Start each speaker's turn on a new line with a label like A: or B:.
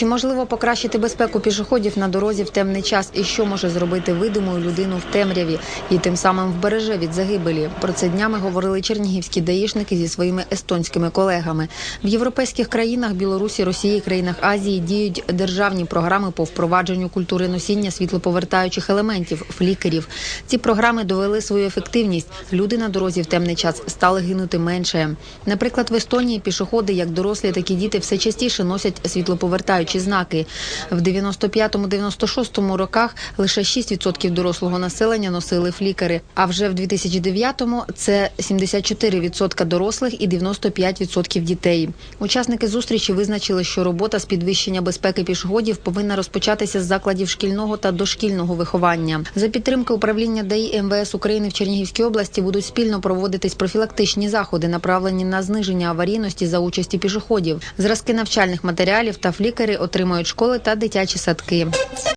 A: Чи можливо покращити безпеку пішоходів на дорозі в темний час і що може зробити видимою людину в темряві і тим самим вбереже від загибелі? Про це днями говорили чернігівські даїшники зі своїми естонськими колегами. В європейських країнах Білорусі, Росії, країнах Азії діють державні програми по впровадженню культури носіння світлоповертаючих елементів флікерів. Ці програми довели свою ефективність. Люди на дорозі в темний час стали гинути менше. Наприклад, в Естонії пішоходи, як дорослі, так і діти, все частіше носять світлоповертаючі знаки. В 95-96 роках лише 6% дорослого населення носили флікери. А вже в 2009-му це 74% дорослих і 95% дітей. Учасники зустрічі визначили, що робота з підвищення безпеки пішоходів повинна розпочатися з закладів шкільного та дошкільного виховання. За підтримки управління ДАІ МВС України в Чернігівській області будуть спільно проводитись профілактичні заходи, направлені на зниження аварійності за участі пішоходів. Зразки навчальних матеріалів та флікери отримують школи та дитячі садки.